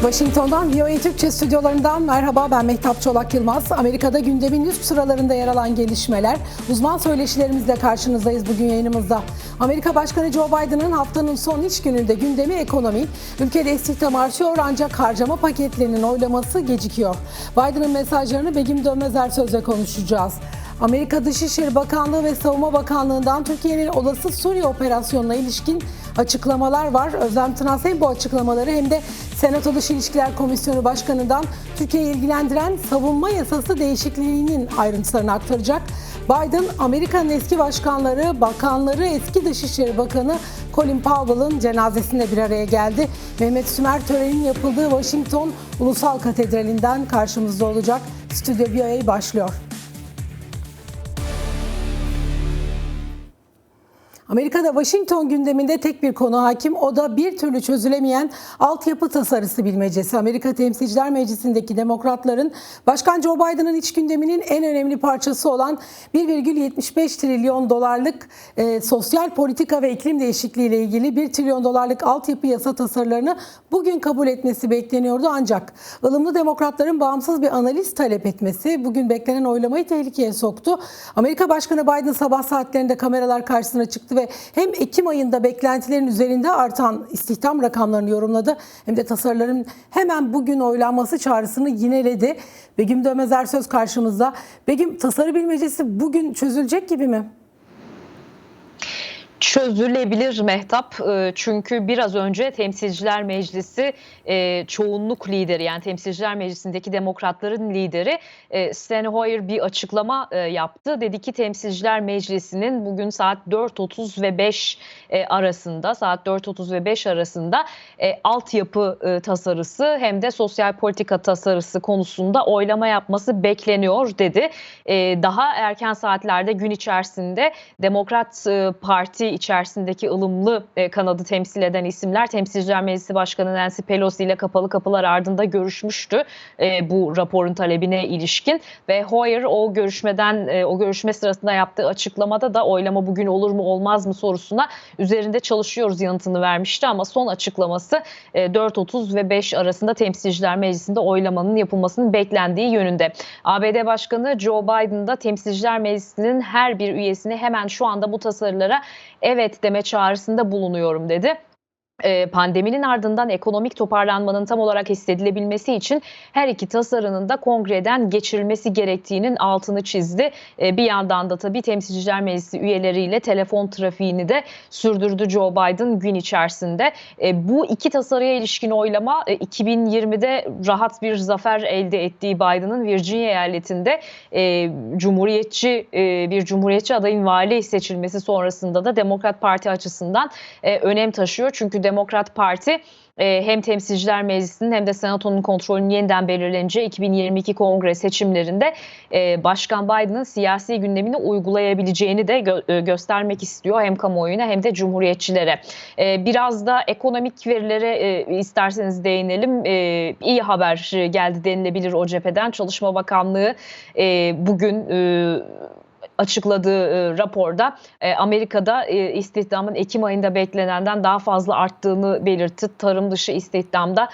Washington'dan VOA Türkçe stüdyolarından merhaba ben Mehtap Çolak Yılmaz. Amerika'da gündemin üst sıralarında yer alan gelişmeler, uzman söyleşilerimizle karşınızdayız bugün yayınımızda. Amerika Başkanı Joe Biden'ın haftanın son iş gününde gündemi ekonomi, ülkede istihdam artıyor ancak harcama paketlerinin oylaması gecikiyor. Biden'ın mesajlarını Begüm Dönmez sözle konuşacağız. Amerika Dışişleri Bakanlığı ve Savunma Bakanlığı'ndan Türkiye'nin olası Suriye operasyonuna ilişkin açıklamalar var. Özlem Tınaz hem bu açıklamaları hem de Senato Dış İlişkiler Komisyonu Başkanı'ndan Türkiye'yi ilgilendiren savunma yasası değişikliğinin ayrıntılarını aktaracak. Biden, Amerika'nın eski başkanları, bakanları, eski Dışişleri Bakanı Colin Powell'ın cenazesinde bir araya geldi. Mehmet Sümer törenin yapıldığı Washington Ulusal Katedrali'nden karşımızda olacak. Stüdyo VOA başlıyor. Amerika'da Washington gündeminde tek bir konu hakim. O da bir türlü çözülemeyen altyapı tasarısı bilmecesi. Amerika Temsilciler Meclisi'ndeki demokratların Başkan Joe Biden'ın iç gündeminin en önemli parçası olan 1,75 trilyon dolarlık e, sosyal politika ve iklim değişikliği ile ilgili 1 trilyon dolarlık altyapı yasa tasarılarını bugün kabul etmesi bekleniyordu. Ancak ılımlı demokratların bağımsız bir analiz talep etmesi bugün beklenen oylamayı tehlikeye soktu. Amerika Başkanı Biden sabah saatlerinde kameralar karşısına çıktı ve hem Ekim ayında beklentilerin üzerinde artan istihdam rakamlarını yorumladı hem de tasarıların hemen bugün oylanması çağrısını yineledi. Begüm Dönmez söz karşımızda. Begüm tasarı bilmecesi bugün çözülecek gibi mi? Çözülebilir Mehtap Ee, çünkü biraz önce Temsilciler Meclisi e, çoğunluk lideri yani Temsilciler Meclisi'ndeki demokratların lideri e, Steny Hoyer bir açıklama e, yaptı. Dedi ki Temsilciler Meclisi'nin bugün saat 4.30 ve 5 arasında saat 4.30 ve 5 arasında altyapı tasarısı hem de sosyal politika tasarısı konusunda oylama yapması bekleniyor dedi. Daha erken saatlerde gün içerisinde Demokrat Parti içerisindeki ılımlı e, kanadı temsil eden isimler Temsilciler Meclisi Başkanı Nancy Pelosi ile kapalı kapılar ardında görüşmüştü e, bu raporun talebine ilişkin ve Hoyer o görüşmeden e, o görüşme sırasında yaptığı açıklamada da oylama bugün olur mu olmaz mı sorusuna üzerinde çalışıyoruz yanıtını vermişti ama son açıklaması e, 4.30 ve 5 arasında Temsilciler Meclisi'nde oylamanın yapılmasının beklendiği yönünde. ABD Başkanı Joe Biden da Temsilciler Meclisi'nin her bir üyesini hemen şu anda bu tasarılara evet deme çağrısında bulunuyorum dedi pandeminin ardından ekonomik toparlanmanın tam olarak hissedilebilmesi için her iki tasarının da kongreden geçirilmesi gerektiğinin altını çizdi. Bir yandan da tabii Temsilciler Meclisi üyeleriyle telefon trafiğini de sürdürdü Joe Biden gün içerisinde. Bu iki tasarıya ilişkin oylama 2020'de rahat bir zafer elde ettiği Biden'ın Virginia eyaletinde cumhuriyetçi bir cumhuriyetçi adayın vali seçilmesi sonrasında da Demokrat Parti açısından önem taşıyor. Çünkü Demokrat Parti e, hem Temsilciler Meclisi'nin hem de Senato'nun kontrolünün yeniden belirleneceği 2022 kongre seçimlerinde e, Başkan Biden'ın siyasi gündemini uygulayabileceğini de gö- e, göstermek istiyor hem kamuoyuna hem de cumhuriyetçilere. Biraz da ekonomik verilere isterseniz değinelim. İyi haber geldi denilebilir o cepheden. Çalışma Bakanlığı bugün açıkladığı e, raporda e, Amerika'da e, istihdamın Ekim ayında beklenenden daha fazla arttığını belirtti. Tarım dışı istihdamda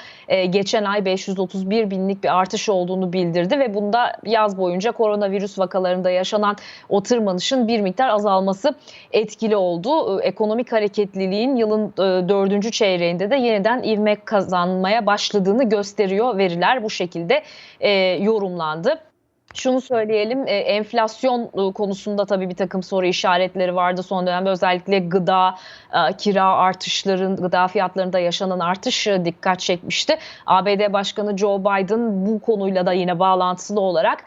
geçen ay 531 binlik bir artış olduğunu bildirdi ve bunda yaz boyunca koronavirüs vakalarında yaşanan o tırmanışın bir miktar azalması etkili oldu. Ekonomik hareketliliğin yılın dördüncü çeyreğinde de yeniden ivme kazanmaya başladığını gösteriyor veriler bu şekilde yorumlandı. Şunu söyleyelim e, enflasyon e, konusunda tabii bir takım soru işaretleri vardı son dönemde özellikle gıda, e, kira artışların, gıda fiyatlarında yaşanan artış dikkat çekmişti. ABD Başkanı Joe Biden bu konuyla da yine bağlantılı olarak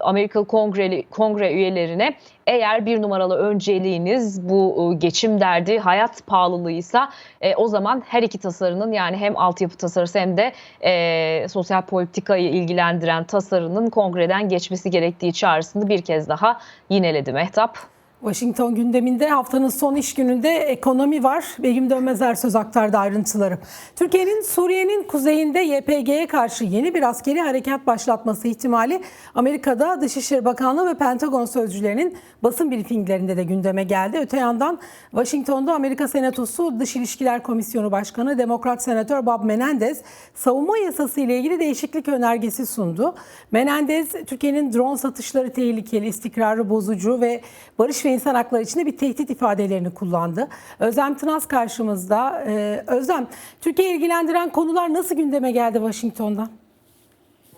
Amerika Kongre, Kongre üyelerine eğer bir numaralı önceliğiniz bu geçim derdi, hayat pahalılığıysa e, o zaman her iki tasarının yani hem altyapı tasarısı hem de e, sosyal politikayı ilgilendiren tasarının kongreden geçmesi gerektiği çağrısını bir kez daha yineledi Mehtap. Washington gündeminde haftanın son iş gününde ekonomi var. Begüm Dönmezer söz aktardı ayrıntıları. Türkiye'nin Suriye'nin kuzeyinde YPG'ye karşı yeni bir askeri harekat başlatması ihtimali Amerika'da Dışişleri Bakanlığı ve Pentagon sözcülerinin basın briefinglerinde de gündeme geldi. Öte yandan Washington'da Amerika Senatosu Dış İlişkiler Komisyonu Başkanı Demokrat Senatör Bob Menendez savunma yasası ile ilgili değişiklik önergesi sundu. Menendez Türkiye'nin drone satışları tehlikeli, istikrarı bozucu ve barış ve insan hakları için de bir tehdit ifadelerini kullandı. Özlem Tınaz karşımızda. Ee, Özlem, Türkiye ilgilendiren konular nasıl gündeme geldi Washington'dan?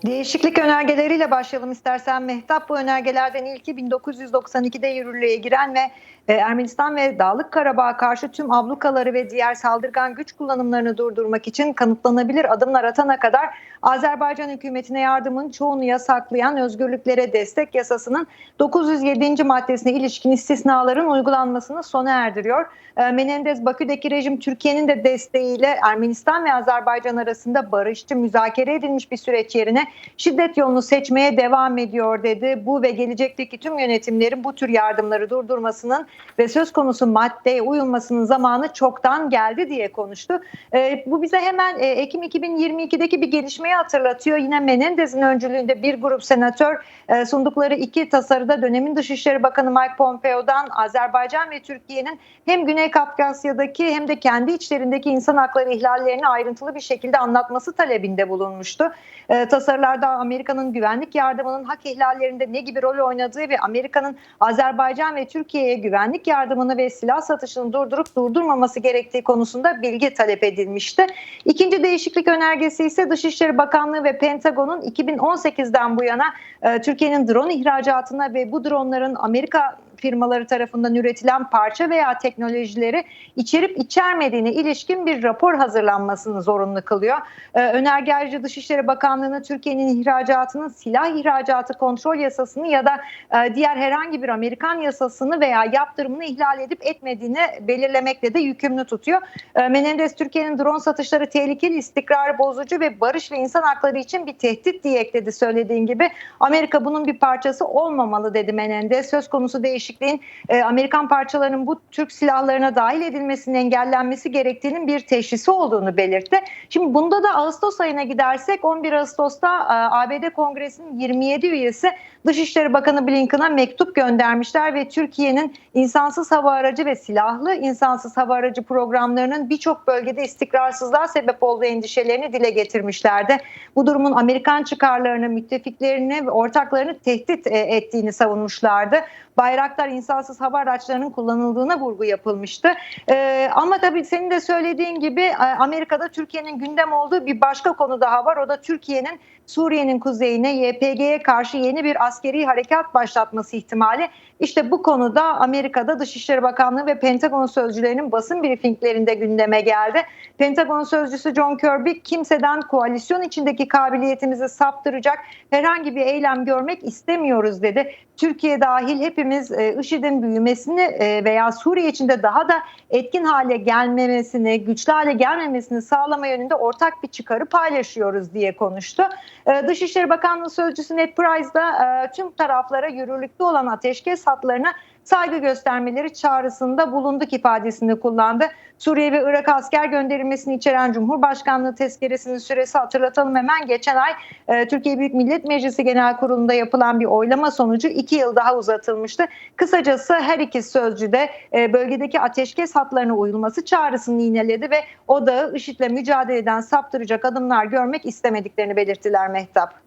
Değişiklik önergeleriyle başlayalım istersen Mehtap. Bu önergelerden ilki 1992'de yürürlüğe giren ve e, Ermenistan ve Dağlık Karabağ'a karşı tüm ablukaları ve diğer saldırgan güç kullanımlarını durdurmak için kanıtlanabilir adımlar atana kadar Azerbaycan hükümetine yardımın çoğunu yasaklayan özgürlüklere destek yasasının 907. maddesine ilişkin istisnaların uygulanmasını sona erdiriyor. E, Menendez Bakü'deki rejim Türkiye'nin de desteğiyle Ermenistan ve Azerbaycan arasında barışçı müzakere edilmiş bir süreç yerine şiddet yolunu seçmeye devam ediyor dedi. Bu ve gelecekteki tüm yönetimlerin bu tür yardımları durdurmasının ve söz konusu maddeye uyulmasının zamanı çoktan geldi diye konuştu. E, bu bize hemen e, Ekim 2022'deki bir gelişmeyi hatırlatıyor. Yine Menendez'in öncülüğünde bir grup senatör e, sundukları iki tasarıda dönemin Dışişleri Bakanı Mike Pompeo'dan Azerbaycan ve Türkiye'nin hem Güney Kafkasya'daki hem de kendi içlerindeki insan hakları ihlallerini ayrıntılı bir şekilde anlatması talebinde bulunmuştu. E, tasarılarda Amerika'nın güvenlik yardımının hak ihlallerinde ne gibi rol oynadığı ve Amerika'nın Azerbaycan ve Türkiye'ye güvenlik yardımını ve silah satışını durdurup durdurmaması gerektiği konusunda bilgi talep edilmişti. İkinci değişiklik önergesi ise Dışişleri Bakanlığı ve Pentagon'un 2018'den bu yana e, Türkiye'nin drone ihracatına ve bu dronların Amerika firmaları tarafından üretilen parça veya teknolojileri içerip içermediğine ilişkin bir rapor hazırlanmasını zorunlu kılıyor. Ee, Dışişleri Bakanlığı'na Türkiye'nin ihracatının silah ihracatı kontrol yasasını ya da e, diğer herhangi bir Amerikan yasasını veya yaptırımını ihlal edip etmediğini belirlemekle de yükümlü tutuyor. Ee, Menendez Türkiye'nin drone satışları tehlikeli, istikrarı bozucu ve barış ve insan hakları için bir tehdit diye ekledi söylediğin gibi. Amerika bunun bir parçası olmamalı dedi Menendez. Söz konusu değişikliğin e, Amerikan parçalarının bu Türk silahlarına dahil edilmesinin engellenmesi gerektiğinin bir teşhisi olduğunu belirtti. Şimdi bunda da Ağustos ayına gidersek 11 Ağustos'ta e, ABD Kongresi'nin 27 üyesi Dışişleri Bakanı Blinken'a mektup göndermişler ve Türkiye'nin insansız hava aracı ve silahlı insansız hava aracı programlarının birçok bölgede istikrarsızlığa sebep olduğu endişelerini dile getirmişlerdi. Bu durumun Amerikan çıkarlarını, müttefiklerini ve ortaklarını tehdit e, ettiğini savunmuşlardı. Bayraktar insansız hava araçlarının kullanıldığına vurgu yapılmıştı. Ee, ama tabii senin de söylediğin gibi e, Amerika'da Türkiye'nin gündem olduğu bir başka konu daha var. O da Türkiye'nin Suriye'nin kuzeyine YPG'ye karşı yeni bir askeri harekat başlatması ihtimali. İşte bu konuda Amerika'da Dışişleri Bakanlığı ve Pentagon sözcülerinin basın briefinglerinde gündeme geldi. Pentagon sözcüsü John Kirby kimseden koalisyon içindeki kabiliyetimizi saptıracak herhangi bir eylem görmek istemiyoruz dedi. Türkiye dahil hepimiz e, IŞİD'in büyümesini e, veya Suriye içinde daha da etkin hale gelmemesini, güçlü hale gelmemesini sağlama yönünde ortak bir çıkarı paylaşıyoruz diye konuştu. E, Dışişleri Bakanlığı Sözcüsü Ned Price da e, tüm taraflara yürürlükte olan ateşkes hatlarına saygı göstermeleri çağrısında bulunduk ifadesini kullandı. Suriye ve Irak asker gönderilmesini içeren Cumhurbaşkanlığı tezkeresinin süresi hatırlatalım hemen. Geçen ay e, Türkiye Büyük Millet Meclisi Genel Kurulu'nda yapılan bir oylama sonucu iki yıl daha uzatılmıştı. Kısacası her iki sözcü de e, bölgedeki ateşkes hatlarına uyulması çağrısını yineledi ve odağı IŞİD'le mücadele eden saptıracak adımlar görmek istemediklerini belirttiler Mehtap.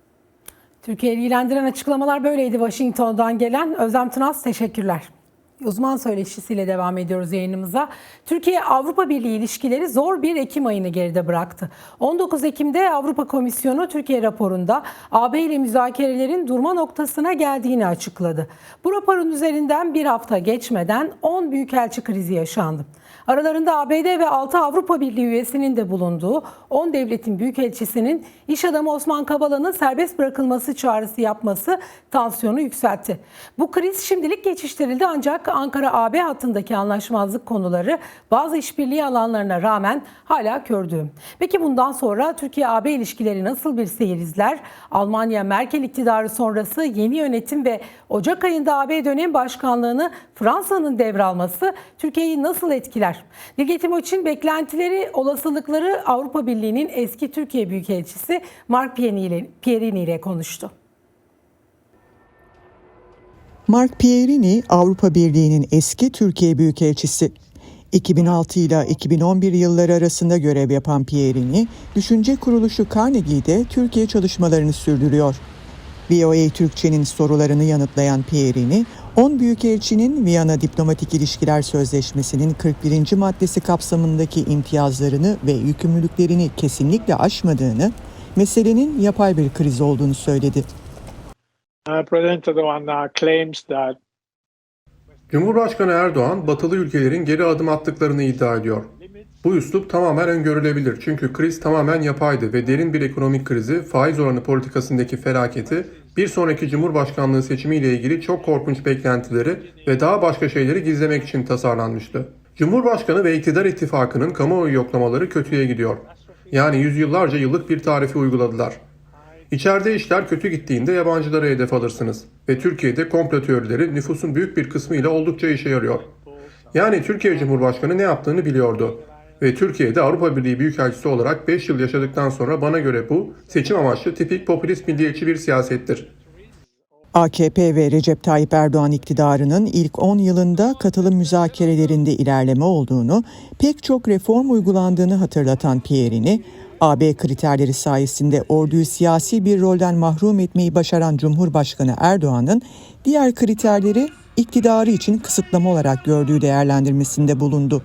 Türkiye'yi ilgilendiren açıklamalar böyleydi Washington'dan gelen. Özlem Tınaz teşekkürler. Uzman söyleşisiyle devam ediyoruz yayınımıza. Türkiye-Avrupa Birliği ilişkileri zor bir Ekim ayını geride bıraktı. 19 Ekim'de Avrupa Komisyonu Türkiye raporunda AB ile müzakerelerin durma noktasına geldiğini açıkladı. Bu raporun üzerinden bir hafta geçmeden 10 büyükelçi krizi yaşandı. Aralarında ABD ve 6 Avrupa Birliği üyesinin de bulunduğu 10 devletin büyükelçisinin iş adamı Osman Kavala'nın serbest bırakılması çağrısı yapması tansiyonu yükseltti. Bu kriz şimdilik geçiştirildi ancak Ankara-AB hattındaki anlaşmazlık konuları bazı işbirliği alanlarına rağmen hala kördü. Peki bundan sonra Türkiye-AB ilişkileri nasıl bir seyir izler? Almanya Merkel iktidarı sonrası yeni yönetim ve Ocak ayında AB dönem başkanlığını Fransa'nın devralması Türkiye'yi nasıl etkiler? Bilge için beklentileri, olasılıkları Avrupa Birliği'nin eski Türkiye Büyükelçisi Mark Pierini ile konuştu. Mark Pierini Avrupa Birliği'nin eski Türkiye Büyükelçisi. 2006 ile 2011 yılları arasında görev yapan Pierini, düşünce kuruluşu Carnegie'de Türkiye çalışmalarını sürdürüyor. VOA Türkçe'nin sorularını yanıtlayan Pierini, 10 Büyükelçinin Viyana Diplomatik İlişkiler Sözleşmesi'nin 41. maddesi kapsamındaki imtiyazlarını ve yükümlülüklerini kesinlikle aşmadığını, meselenin yapay bir kriz olduğunu söyledi. Uh, uh, Cumhurbaşkanı Erdoğan, batılı ülkelerin geri adım attıklarını iddia ediyor. Bu üslup tamamen öngörülebilir çünkü kriz tamamen yapaydı ve derin bir ekonomik krizi, faiz oranı politikasındaki felaketi, bir sonraki Cumhurbaşkanlığı seçimiyle ilgili çok korkunç beklentileri ve daha başka şeyleri gizlemek için tasarlanmıştı. Cumhurbaşkanı ve iktidar ittifakının kamuoyu yoklamaları kötüye gidiyor. Yani yüzyıllarca yıllık bir tarifi uyguladılar. İçeride işler kötü gittiğinde yabancılara hedef alırsınız. Ve Türkiye'de komplo teorileri nüfusun büyük bir kısmı ile oldukça işe yarıyor. Yani Türkiye Cumhurbaşkanı ne yaptığını biliyordu. Ve Türkiye'de Avrupa Birliği Büyükelçisi olarak 5 yıl yaşadıktan sonra bana göre bu seçim amaçlı tipik popülist milliyetçi bir siyasettir. AKP ve Recep Tayyip Erdoğan iktidarının ilk 10 yılında katılım müzakerelerinde ilerleme olduğunu, pek çok reform uygulandığını hatırlatan Pierini, AB kriterleri sayesinde orduyu siyasi bir rolden mahrum etmeyi başaran Cumhurbaşkanı Erdoğan'ın diğer kriterleri iktidarı için kısıtlama olarak gördüğü değerlendirmesinde bulundu.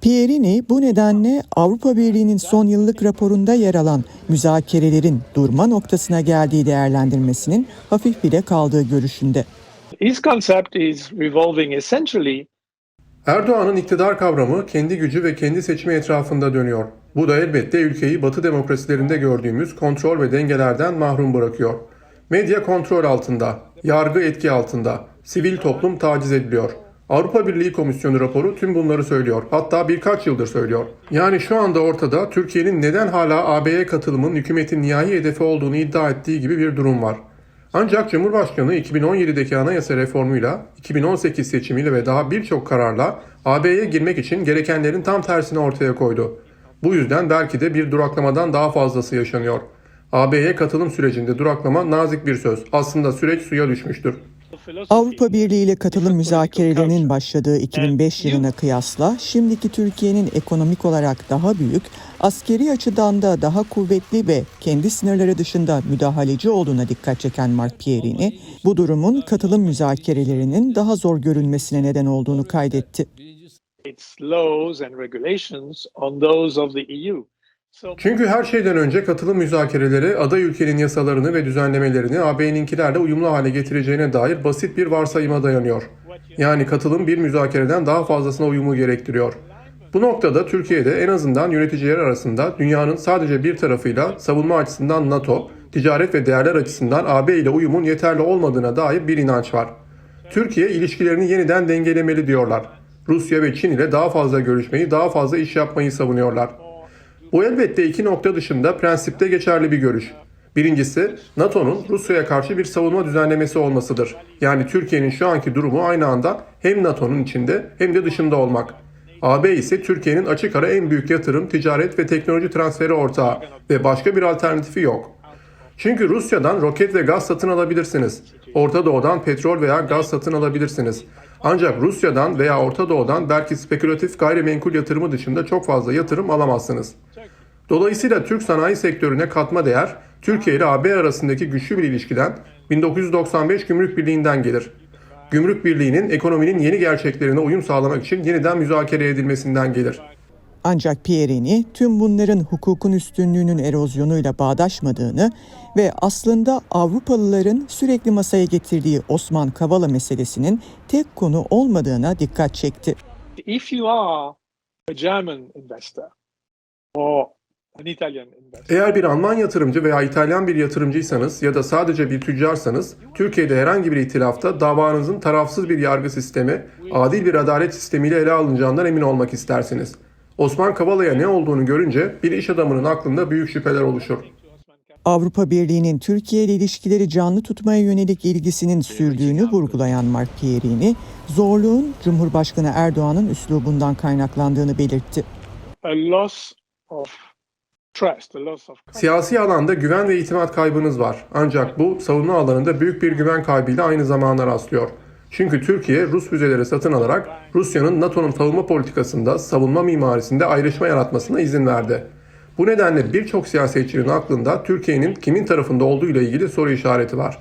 Pierini bu nedenle Avrupa Birliği'nin son yıllık raporunda yer alan müzakerelerin durma noktasına geldiği değerlendirmesinin hafif bile kaldığı görüşünde. his concept is revolving essentially Erdoğan'ın iktidar kavramı kendi gücü ve kendi seçimi etrafında dönüyor. Bu da elbette ülkeyi batı demokrasilerinde gördüğümüz kontrol ve dengelerden mahrum bırakıyor. Medya kontrol altında, yargı etki altında, sivil toplum taciz ediliyor. Avrupa Birliği Komisyonu raporu tüm bunları söylüyor. Hatta birkaç yıldır söylüyor. Yani şu anda ortada Türkiye'nin neden hala AB'ye katılımın hükümetin nihai hedefi olduğunu iddia ettiği gibi bir durum var. Ancak Cumhurbaşkanı 2017'deki anayasa reformuyla, 2018 seçimiyle ve daha birçok kararla AB'ye girmek için gerekenlerin tam tersini ortaya koydu. Bu yüzden belki de bir duraklamadan daha fazlası yaşanıyor. AB'ye katılım sürecinde duraklama nazik bir söz. Aslında süreç suya düşmüştür. Avrupa Birliği ile katılım müzakerelerinin başladığı 2005 yılına kıyasla şimdiki Türkiye'nin ekonomik olarak daha büyük, askeri açıdan da daha kuvvetli ve kendi sınırları dışında müdahaleci olduğuna dikkat çeken Mark Pierini, bu durumun katılım müzakerelerinin daha zor görülmesine neden olduğunu kaydetti. İts laws and regulations on those of the EU. Çünkü her şeyden önce katılım müzakereleri aday ülkenin yasalarını ve düzenlemelerini AB'ninkilerle uyumlu hale getireceğine dair basit bir varsayıma dayanıyor. Yani katılım bir müzakereden daha fazlasına uyumu gerektiriyor. Bu noktada Türkiye'de en azından yöneticiler arasında dünyanın sadece bir tarafıyla savunma açısından NATO, ticaret ve değerler açısından AB ile uyumun yeterli olmadığına dair bir inanç var. Türkiye ilişkilerini yeniden dengelemeli diyorlar. Rusya ve Çin ile daha fazla görüşmeyi, daha fazla iş yapmayı savunuyorlar. Bu elbette iki nokta dışında prensipte geçerli bir görüş. Birincisi NATO'nun Rusya'ya karşı bir savunma düzenlemesi olmasıdır. Yani Türkiye'nin şu anki durumu aynı anda hem NATO'nun içinde hem de dışında olmak. AB ise Türkiye'nin açık ara en büyük yatırım, ticaret ve teknoloji transferi ortağı ve başka bir alternatifi yok. Çünkü Rusya'dan roket ve gaz satın alabilirsiniz. Orta Doğu'dan petrol veya gaz satın alabilirsiniz. Ancak Rusya'dan veya Orta Doğu'dan belki spekülatif gayrimenkul yatırımı dışında çok fazla yatırım alamazsınız. Dolayısıyla Türk sanayi sektörüne katma değer Türkiye ile AB arasındaki güçlü bir ilişkiden 1995 Gümrük Birliği'nden gelir. Gümrük Birliği'nin ekonominin yeni gerçeklerine uyum sağlamak için yeniden müzakere edilmesinden gelir. Ancak Pierini tüm bunların hukukun üstünlüğünün erozyonuyla bağdaşmadığını ve aslında Avrupalıların sürekli masaya getirdiği Osman Kavala meselesinin tek konu olmadığına dikkat çekti. if you are a German investor or an Italian investor. Eğer bir Alman yatırımcı veya İtalyan bir yatırımcıysanız ya da sadece bir tüccarsanız, Türkiye'de herhangi bir itilafta davanızın tarafsız bir yargı sistemi, adil bir adalet sistemiyle ele alınacağından emin olmak istersiniz. Osman Kavala'ya ne olduğunu görünce bir iş adamının aklında büyük şüpheler oluşur. Avrupa Birliği'nin Türkiye ile ilişkileri canlı tutmaya yönelik ilgisinin sürdüğünü vurgulayan Mark Pierini, zorluğun Cumhurbaşkanı Erdoğan'ın üslubundan kaynaklandığını belirtti. Siyasi alanda güven ve itimat kaybınız var. Ancak bu savunma alanında büyük bir güven kaybıyla aynı zamana rastlıyor. Çünkü Türkiye Rus füzeleri satın alarak Rusya'nın NATO'nun savunma politikasında, savunma mimarisinde ayrışma yaratmasına izin verdi. Bu nedenle birçok siyasetçinin aklında Türkiye'nin kimin tarafında olduğu ile ilgili soru işareti var.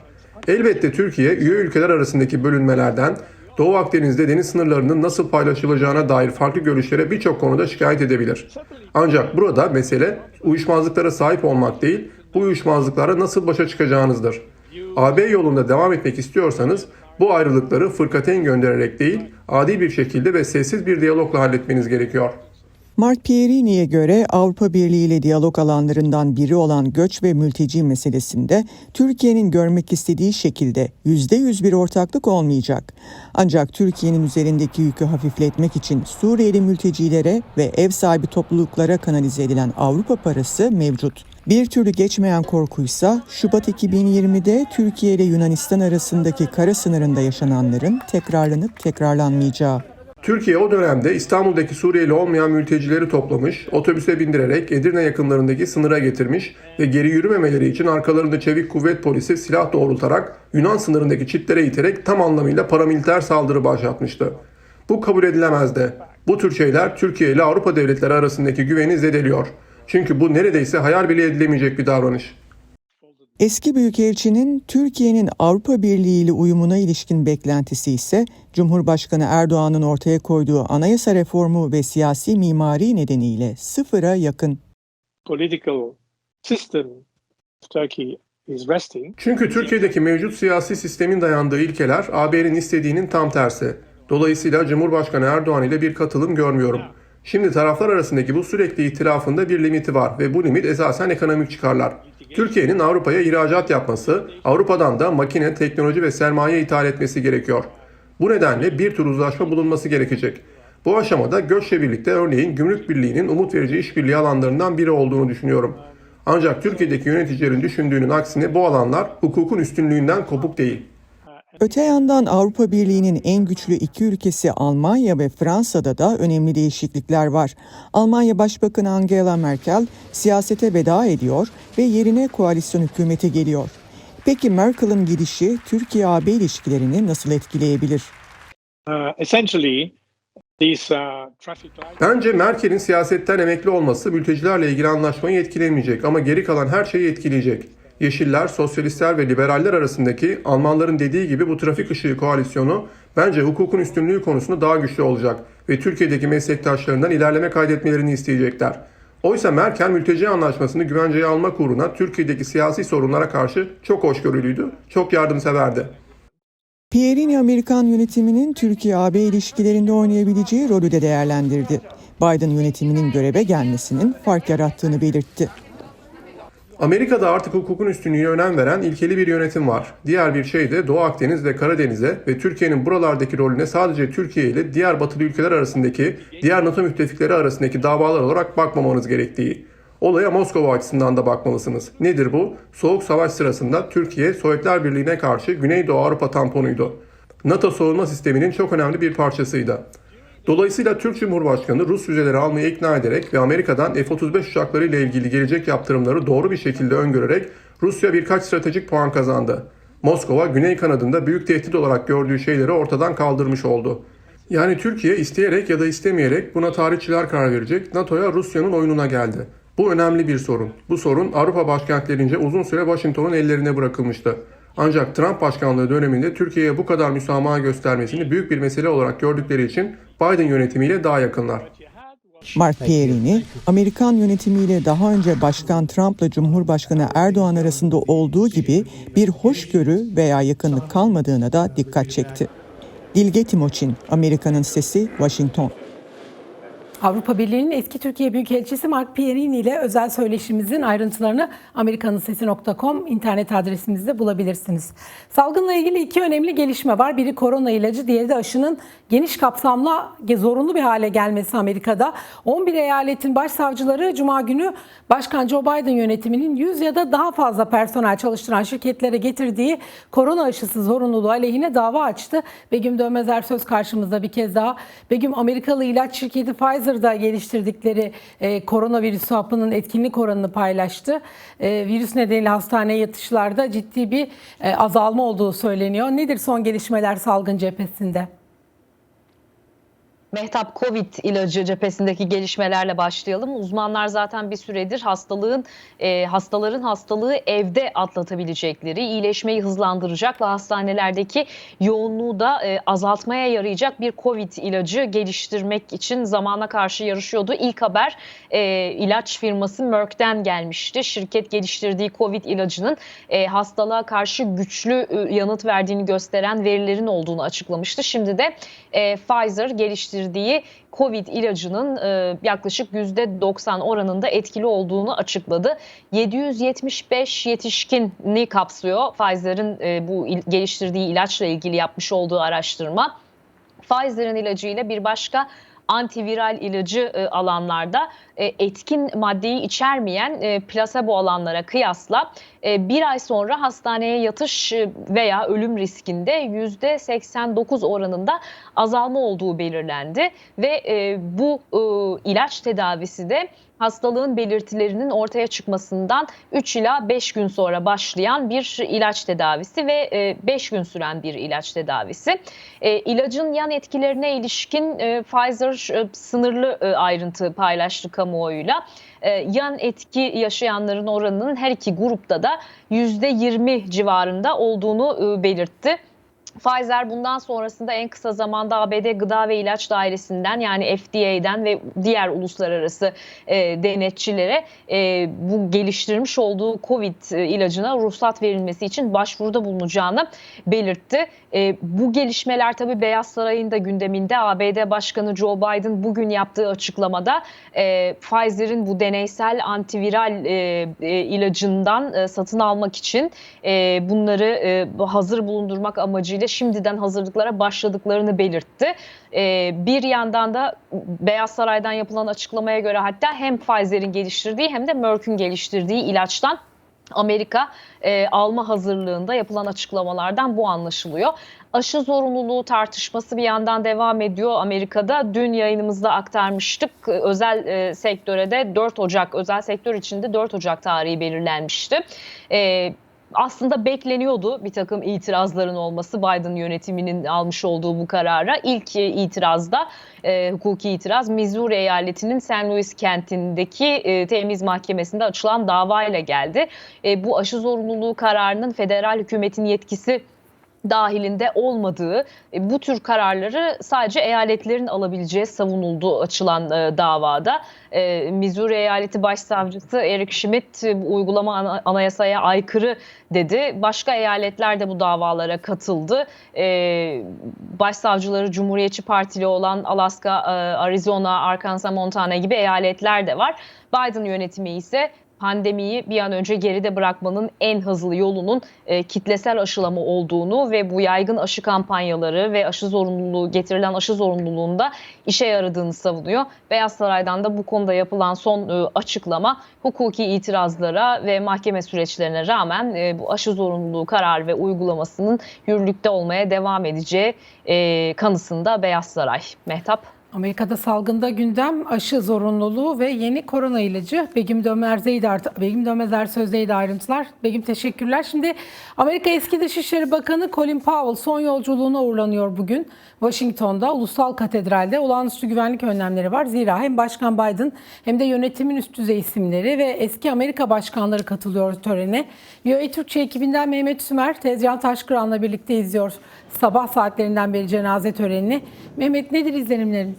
Elbette Türkiye üye ülkeler arasındaki bölünmelerden Doğu Akdeniz'de deniz sınırlarının nasıl paylaşılacağına dair farklı görüşlere birçok konuda şikayet edebilir. Ancak burada mesele uyuşmazlıklara sahip olmak değil, bu uyuşmazlıklara nasıl başa çıkacağınızdır. AB yolunda devam etmek istiyorsanız bu ayrılıkları fırkateyn göndererek değil, adil bir şekilde ve sessiz bir diyalogla halletmeniz gerekiyor. Mark Pierini'ye göre Avrupa Birliği ile diyalog alanlarından biri olan göç ve mülteci meselesinde Türkiye'nin görmek istediği şekilde %100 bir ortaklık olmayacak. Ancak Türkiye'nin üzerindeki yükü hafifletmek için Suriyeli mültecilere ve ev sahibi topluluklara kanalize edilen Avrupa parası mevcut. Bir türlü geçmeyen korkuysa Şubat 2020'de Türkiye ile Yunanistan arasındaki kara sınırında yaşananların tekrarlanıp tekrarlanmayacağı. Türkiye o dönemde İstanbul'daki Suriyeli olmayan mültecileri toplamış, otobüse bindirerek Edirne yakınlarındaki sınıra getirmiş ve geri yürümemeleri için arkalarında çevik kuvvet polisi silah doğrultarak Yunan sınırındaki çitlere iterek tam anlamıyla paramiliter saldırı başlatmıştı. Bu kabul edilemezdi. Bu tür şeyler Türkiye ile Avrupa devletleri arasındaki güveni zedeliyor. Çünkü bu neredeyse hayal bile edilemeyecek bir davranış. Eski Büyükelçinin Türkiye'nin Avrupa Birliği ile uyumuna ilişkin beklentisi ise Cumhurbaşkanı Erdoğan'ın ortaya koyduğu anayasa reformu ve siyasi mimari nedeniyle sıfıra yakın. political system Turkey is resting. Çünkü Türkiye'deki mevcut siyasi sistemin dayandığı ilkeler AB'nin istediğinin tam tersi. Dolayısıyla Cumhurbaşkanı Erdoğan ile bir katılım görmüyorum. Şimdi taraflar arasındaki bu sürekli ihtilafında bir limiti var ve bu limit esasen ekonomik çıkarlar. Türkiye'nin Avrupa'ya ihracat yapması, Avrupa'dan da makine, teknoloji ve sermaye ithal etmesi gerekiyor. Bu nedenle bir tür uzlaşma bulunması gerekecek. Bu aşamada göçle birlikte örneğin Gümrük Birliği'nin umut verici işbirliği alanlarından biri olduğunu düşünüyorum. Ancak Türkiye'deki yöneticilerin düşündüğünün aksine bu alanlar hukukun üstünlüğünden kopuk değil. Öte yandan Avrupa Birliği'nin en güçlü iki ülkesi Almanya ve Fransa'da da önemli değişiklikler var. Almanya Başbakanı Angela Merkel siyasete veda ediyor ve yerine koalisyon hükümeti geliyor. Peki Merkel'ın gidişi Türkiye-AB ilişkilerini nasıl etkileyebilir? Uh, essentially, these uh. Bence Merkel'in siyasetten emekli olması mültecilerle ilgili anlaşmayı etkilemeyecek ama geri kalan her şeyi etkileyecek. Yeşiller, sosyalistler ve liberaller arasındaki Almanların dediği gibi bu trafik ışığı koalisyonu bence hukukun üstünlüğü konusunda daha güçlü olacak ve Türkiye'deki meslektaşlarından ilerleme kaydetmelerini isteyecekler. Oysa Merkel mülteci anlaşmasını güvenceye almak uğruna Türkiye'deki siyasi sorunlara karşı çok hoşgörülüydü, çok yardımseverdi. Pierini Amerikan yönetiminin Türkiye-AB ilişkilerinde oynayabileceği rolü de değerlendirdi. Biden yönetiminin göreve gelmesinin fark yarattığını belirtti. Amerika'da artık hukukun üstünlüğüne önem veren ilkeli bir yönetim var. Diğer bir şey de Doğu Akdeniz ve Karadeniz'e ve Türkiye'nin buralardaki rolüne sadece Türkiye ile diğer batılı ülkeler arasındaki, diğer NATO müttefikleri arasındaki davalar olarak bakmamanız gerektiği. Olaya Moskova açısından da bakmalısınız. Nedir bu? Soğuk Savaş sırasında Türkiye, Sovyetler Birliği'ne karşı Güneydoğu Avrupa tamponuydu. NATO savunma sisteminin çok önemli bir parçasıydı. Dolayısıyla Türk Cumhurbaşkanı Rus füzeleri almaya ikna ederek ve Amerika'dan F-35 uçakları ile ilgili gelecek yaptırımları doğru bir şekilde öngörerek Rusya birkaç stratejik puan kazandı. Moskova Güney kanadında büyük tehdit olarak gördüğü şeyleri ortadan kaldırmış oldu. Yani Türkiye isteyerek ya da istemeyerek buna tarihçiler karar verecek NATO'ya Rusya'nın oyununa geldi. Bu önemli bir sorun. Bu sorun Avrupa başkentlerince uzun süre Washington'un ellerine bırakılmıştı. Ancak Trump başkanlığı döneminde Türkiye'ye bu kadar müsamaha göstermesini büyük bir mesele olarak gördükleri için Biden yönetimiyle daha yakınlar. Mark Pierini, Amerikan yönetimiyle daha önce Başkan Trump'la Cumhurbaşkanı Erdoğan arasında olduğu gibi bir hoşgörü veya yakınlık kalmadığına da dikkat çekti. Dilge Timoçin, Amerika'nın Sesi, Washington. Avrupa Birliği'nin eski Türkiye Büyükelçisi Mark Pierini ile özel söyleşimizin ayrıntılarını amerikanınsesi.com internet adresimizde bulabilirsiniz. Salgınla ilgili iki önemli gelişme var. Biri korona ilacı, diğeri de aşının geniş kapsamlı zorunlu bir hale gelmesi Amerika'da. 11 eyaletin başsavcıları Cuma günü Başkan Joe Biden yönetiminin 100 ya da daha fazla personel çalıştıran şirketlere getirdiği korona aşısı zorunluluğu aleyhine dava açtı. Begüm Dönmezer söz karşımızda bir kez daha. Begüm Amerikalı ilaç şirketi Pfizer'da geliştirdikleri e, koronavirüs hapının etkinlik oranını paylaştı. E, virüs nedeniyle hastaneye yatışlarda ciddi bir e, azalma olduğu söyleniyor. Nedir son gelişmeler salgın cephesinde? Mehtap Covid ilacı cephesindeki gelişmelerle başlayalım. Uzmanlar zaten bir süredir hastalığın e, hastaların hastalığı evde atlatabilecekleri, iyileşmeyi hızlandıracak ve hastanelerdeki yoğunluğu da e, azaltmaya yarayacak bir Covid ilacı geliştirmek için zamana karşı yarışıyordu. İlk haber e, ilaç firması Merck'ten gelmişti. Şirket geliştirdiği Covid ilacının e, hastalığa karşı güçlü e, yanıt verdiğini gösteren verilerin olduğunu açıklamıştı. Şimdi de e, Pfizer geliştirdiği Covid ilacının e, yaklaşık %90 oranında etkili olduğunu açıkladı. 775 yetişkini kapsıyor Pfizer'ın e, bu il, geliştirdiği ilaçla ilgili yapmış olduğu araştırma. Pfizer'ın ilacıyla bir başka antiviral ilacı e, alanlarda e, etkin maddeyi içermeyen e, plasebo alanlara kıyasla e, bir ay sonra hastaneye yatış e, veya ölüm riskinde %89 oranında azalma olduğu belirlendi ve e, bu e, ilaç tedavisi de hastalığın belirtilerinin ortaya çıkmasından 3 ila 5 gün sonra başlayan bir ilaç tedavisi ve 5 gün süren bir ilaç tedavisi. E, İlacın yan etkilerine ilişkin e, Pfizer e, sınırlı ayrıntı paylaştı kamuoyuyla. Yan etki yaşayanların oranının her iki grupta da %20 civarında olduğunu belirtti. Pfizer bundan sonrasında en kısa zamanda ABD Gıda ve İlaç Dairesi'nden yani FDA'den ve diğer uluslararası e, denetçilere e, bu geliştirmiş olduğu Covid ilacına ruhsat verilmesi için başvuruda bulunacağını belirtti. E, bu gelişmeler tabii Beyaz Saray'ın da gündeminde ABD Başkanı Joe Biden bugün yaptığı açıklamada e, Pfizer'in bu deneysel antiviral e, e, ilacından e, satın almak için e, bunları e, hazır bulundurmak amacıyla şimdiden hazırlıklara başladıklarını belirtti. Ee, bir yandan da Beyaz Saray'dan yapılan açıklamaya göre hatta hem Pfizer'in geliştirdiği hem de Merck'ün geliştirdiği ilaçtan Amerika e, alma hazırlığında yapılan açıklamalardan bu anlaşılıyor. Aşı zorunluluğu tartışması bir yandan devam ediyor Amerika'da. Dün yayınımızda aktarmıştık. Özel e, sektöre de 4 Ocak, özel sektör içinde 4 Ocak tarihi belirlenmişti. E, aslında bekleniyordu bir takım itirazların olması Biden yönetiminin almış olduğu bu karara. İlk itirazda e, hukuki itiraz Missouri eyaletinin St. Louis kentindeki e, temiz mahkemesinde açılan davayla geldi. E, bu aşı zorunluluğu kararının federal hükümetin yetkisi dahilinde olmadığı e, bu tür kararları sadece eyaletlerin alabileceği savunuldu açılan e, davada. E, Missouri Eyaleti Başsavcısı Eric Schmidt uygulama anayasaya aykırı dedi. Başka eyaletler de bu davalara katıldı. Başsavcıları Cumhuriyetçi Partili olan Alaska, Arizona, Arkansas, Montana gibi eyaletler de var. Biden yönetimi ise pandemiyi bir an önce geride bırakmanın en hızlı yolunun e, kitlesel aşılama olduğunu ve bu yaygın aşı kampanyaları ve aşı zorunluluğu getirilen aşı zorunluluğunda işe yaradığını savunuyor. Beyaz Saray'dan da bu konuda yapılan son e, açıklama hukuki itirazlara ve mahkeme süreçlerine rağmen e, bu aşı zorunluluğu karar ve uygulamasının yürürlükte olmaya devam edeceği e, kanısında Beyaz Saray. Mehtap. Amerika'da salgında gündem aşı zorunluluğu ve yeni korona ilacı. Begüm Dönmez'deydi Begüm Dönmezer sözdeydi ayrıntılar. Begüm teşekkürler. Şimdi Amerika eski Dışişleri Bakanı Colin Powell son yolculuğuna uğurlanıyor bugün. Washington'da Ulusal Katedral'de olağanüstü güvenlik önlemleri var. Zira hem Başkan Biden hem de yönetimin üst düzey isimleri ve eski Amerika başkanları katılıyor törene. VOA Türkçe ekibinden Mehmet Sümer, Tezcan Taşkıran'la birlikte izliyor sabah saatlerinden beri cenaze törenini. Mehmet nedir izlenimlerin?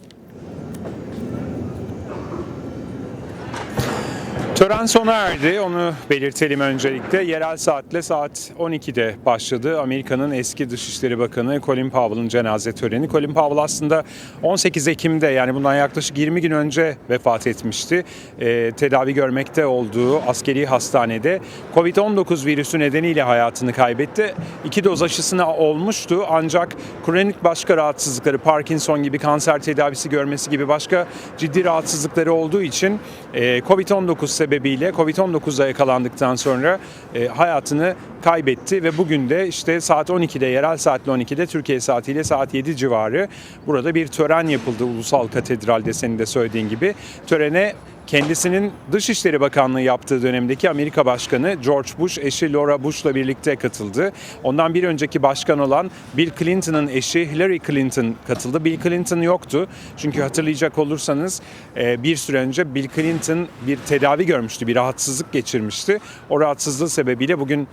Tören sona erdi. Onu belirtelim öncelikle. Yerel saatle saat 12'de başladı. Amerika'nın eski Dışişleri Bakanı Colin Powell'ın cenaze töreni. Colin Powell aslında 18 Ekim'de yani bundan yaklaşık 20 gün önce vefat etmişti. Ee, tedavi görmekte olduğu askeri hastanede Covid-19 virüsü nedeniyle hayatını kaybetti. İki doz aşısına olmuştu ancak kronik başka rahatsızlıkları, Parkinson gibi kanser tedavisi görmesi gibi başka ciddi rahatsızlıkları olduğu için e, Covid-19 sebebiyle Covid-19'a yakalandıktan sonra e, hayatını kaybetti ve bugün de işte saat 12'de yerel saatle 12'de Türkiye saatiyle saat 7 civarı burada bir tören yapıldı Ulusal Katedral'de senin de söylediğin gibi. Törene kendisinin Dışişleri Bakanlığı yaptığı dönemdeki Amerika Başkanı George Bush, eşi Laura Bush'la birlikte katıldı. Ondan bir önceki başkan olan Bill Clinton'ın eşi Hillary Clinton katıldı. Bill Clinton yoktu. Çünkü hatırlayacak olursanız e, bir süre önce Bill Clinton bir tedavi görmüştü, bir rahatsızlık geçirmişti. O rahatsızlığı sebebiyle bugün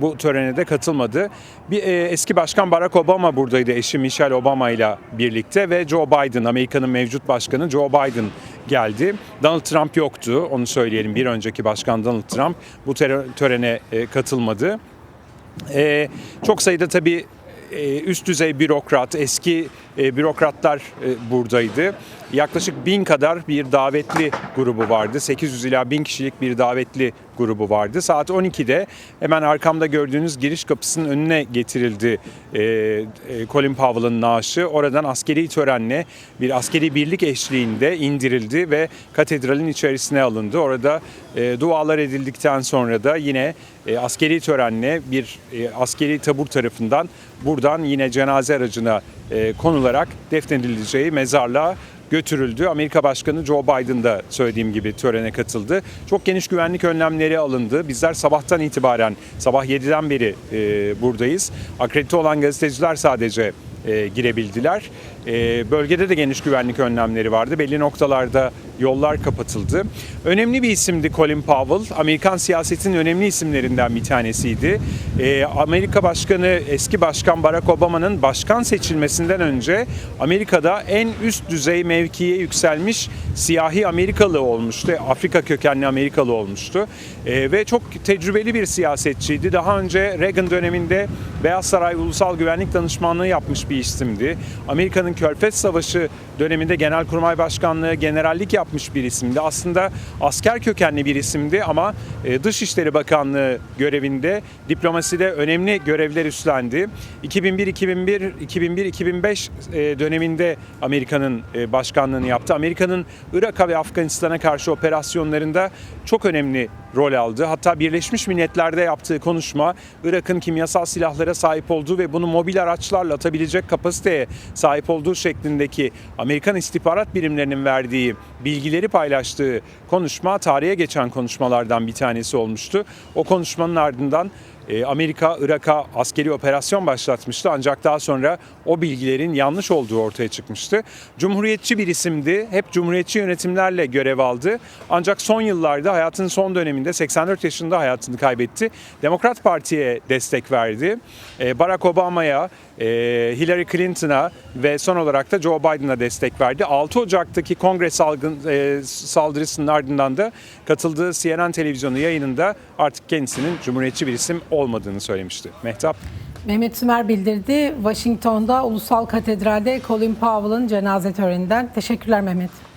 bu törene de katılmadı. Bir e, eski başkan Barack Obama buradaydı eşi Michelle Obama ile birlikte ve Joe Biden Amerika'nın mevcut başkanı Joe Biden geldi. Donald Trump yoktu onu söyleyelim. Bir önceki başkan Donald Trump bu töre- törene e, katılmadı. E, çok sayıda tabii e, üst düzey bürokrat, eski bürokratlar buradaydı. Yaklaşık bin kadar bir davetli grubu vardı. 800 ila 1000 kişilik bir davetli grubu vardı. Saat 12'de hemen arkamda gördüğünüz giriş kapısının önüne getirildi e, e, Colin Powell'ın naaşı. Oradan askeri törenle bir askeri birlik eşliğinde indirildi ve katedralin içerisine alındı. Orada e, dualar edildikten sonra da yine e, askeri törenle bir e, askeri tabur tarafından buradan yine cenaze aracına konularak defnedileceği mezarlığa götürüldü. Amerika Başkanı Joe Biden da söylediğim gibi törene katıldı. Çok geniş güvenlik önlemleri alındı. Bizler sabahtan itibaren, sabah 7'den beri e, buradayız. Akredite olan gazeteciler sadece e, girebildiler. E, bölgede de geniş güvenlik önlemleri vardı. Belli noktalarda yollar kapatıldı. Önemli bir isimdi Colin Powell. Amerikan siyasetinin önemli isimlerinden bir tanesiydi. E, Amerika Başkanı, eski Başkan Barack Obama'nın başkan seçilmesinden önce Amerika'da en üst düzey mevkiye yükselmiş siyahi Amerikalı olmuştu. Afrika kökenli Amerikalı olmuştu. E, ve çok tecrübeli bir siyasetçiydi. Daha önce Reagan döneminde Beyaz Saray Ulusal Güvenlik Danışmanlığı yapmış bir isimdi. Amerika'nın Körfez Savaşı döneminde Genelkurmay Başkanlığı, generallik yapmış bir isimdi. Aslında asker kökenli bir isimdi ama e, Dışişleri Bakanlığı görevinde diplomaside önemli görevler üstlendi. 2001-2001, 2001-2005 e, döneminde Amerika'nın e, başkanlığını yaptı. Amerika'nın Irak'a ve Afganistan'a karşı operasyonlarında çok önemli rol aldı. Hatta Birleşmiş Milletler'de yaptığı konuşma Irak'ın kimyasal silahlara sahip olduğu ve bunu mobil araçlarla atabilecek kapasiteye sahip olduğu şeklindeki Amerikan istihbarat birimlerinin verdiği bilgileri paylaştığı konuşma tarihe geçen konuşmalardan bir tanesi olmuştu. O konuşmanın ardından e, Amerika Irak'a askeri operasyon başlatmıştı ancak daha sonra o bilgilerin yanlış olduğu ortaya çıkmıştı. Cumhuriyetçi bir isimdi. Hep cumhuriyetçi yönetimlerle görev aldı. Ancak son yıllarda hayatının son döneminde 84 yaşında hayatını kaybetti. Demokrat Parti'ye destek verdi. E, Barack Obama'ya, Hillary Clinton'a ve son olarak da Joe Biden'a destek verdi. 6 Ocak'taki kongre salgın, e, saldırısının ardından da katıldığı CNN televizyonu yayınında artık kendisinin cumhuriyetçi bir isim olmadığını söylemişti. Mehtap. Mehmet Sümer bildirdi. Washington'da Ulusal Katedral'de Colin Powell'ın cenaze töreninden. Teşekkürler Mehmet.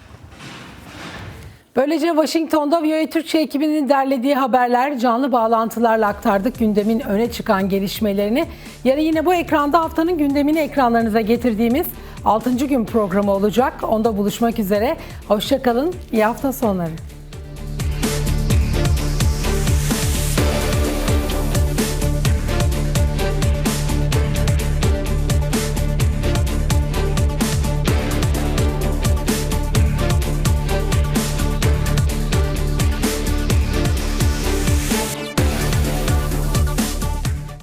Böylece Washington'da VOA Türkçe ekibinin derlediği haberler canlı bağlantılarla aktardık gündemin öne çıkan gelişmelerini. Yarın yine bu ekranda haftanın gündemini ekranlarınıza getirdiğimiz 6. gün programı olacak. Onda buluşmak üzere. Hoşçakalın. İyi hafta sonları.